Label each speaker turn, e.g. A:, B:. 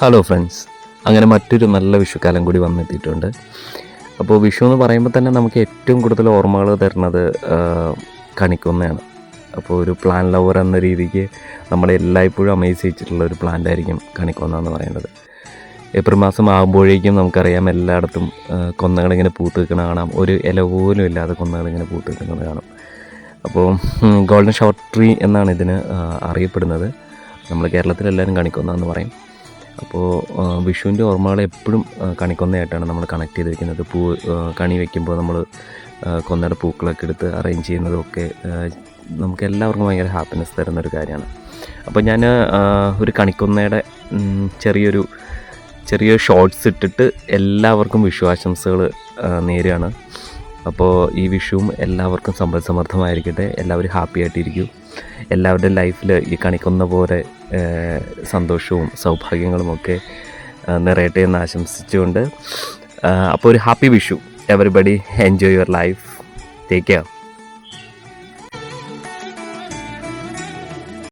A: Hello friends അങ്ങനെ മറ്റൊരു നല്ല വിഷുക്കാലം കൂടി വന്നെത്തിയിട്ടുണ്ട്. അപ്പോൾ വിഷു എന്ന് പറയുമ്പോൾ തന്നെ നമുക്ക് ഏറ്റവും കൂടുതൽ ഓർമ്മകൾ തരുന്നത് കണിക്കൊന്നയാണ്. അപ്പോൾ ഒരു പ്ലാൻ ലവർ എന്ന രീതിക്ക് നമ്മളെ എല്ലായ്പ്പോഴും അമേസ് ചെയ്തിട്ടുള്ള ഒരു പ്ലാന്റ് ആയിരിക്കും കണിക്കൊന്ന എന്ന് പറയുന്നത്. ഏപ്രിൽ മാസം ആകുമ്പോഴേക്കും നമുക്കറിയാം എല്ലായിടത്തും കൊന്നകളിങ്ങനെ പൂത്ത് നിൽക്കണ കാണാം. ഒരു ഇല പോലും ഇല്ലാതെ കൊന്നകളിങ്ങനെ പൂത്ത് നിൽക്കുന്നത് കാണാം. അപ്പോൾ ഗോൾഡൻ ഷോർട്ട് ട്രീ എന്നാണ് ഇതിന് അറിയപ്പെടുന്നത്. നമ്മൾ കേരളത്തിലെല്ലാവരും കണിക്കൊന്ന എന്ന് പറയും. അപ്പോൾ വിഷുവിന്റെ ഓർമ്മകൾ എപ്പോഴും കണിക്കൊന്നയായിട്ടാണ് നമ്മൾ കണക്ട് ചെയ്ത് ചെയ്തിരിക്കുന്നത്. പൂ കണി വയ്ക്കുമ്പോൾ നമ്മൾ കൊന്നയുടെ പൂക്കളൊക്കെ എടുത്ത് അറേഞ്ച് ചെയ്യുന്നതൊക്കെ നമുക്ക് എല്ലാവർക്കും ഭയങ്കര ഹാപ്പിനെസ് തരുന്നൊരു കാര്യമാണ്. അപ്പോൾ ഞാൻ ഒരു കണിക്കൊന്നയുടെ ചെറിയൊരു ചെറിയ ഷോർട്സ് ഇട്ടിട്ട് എല്ലാവർക്കും വിഷു ആശംസകൾ നേരെയാണ് അപ്പോൾ ഈ വിഷുവും എല്ലാവർക്കും സമ്പൽ സമൃദ്ധമായിരിക്കട്ടെ. എല്ലാവരും ഹാപ്പി ആയിട്ടിരിക്കൂ. എല്ലാവരുടെ ലൈഫിൽ ഈ കണിക്കുന്ന പോലെ സന്തോഷവും സൗഭാഗ്യങ്ങളും ഒക്കെ ആ, നിറയട്ടെ എന്ന് ആശംസിച്ചുകൊണ്ട് അപ്പോൾ ഒരു happy Vishu. Everybody enjoy your life take care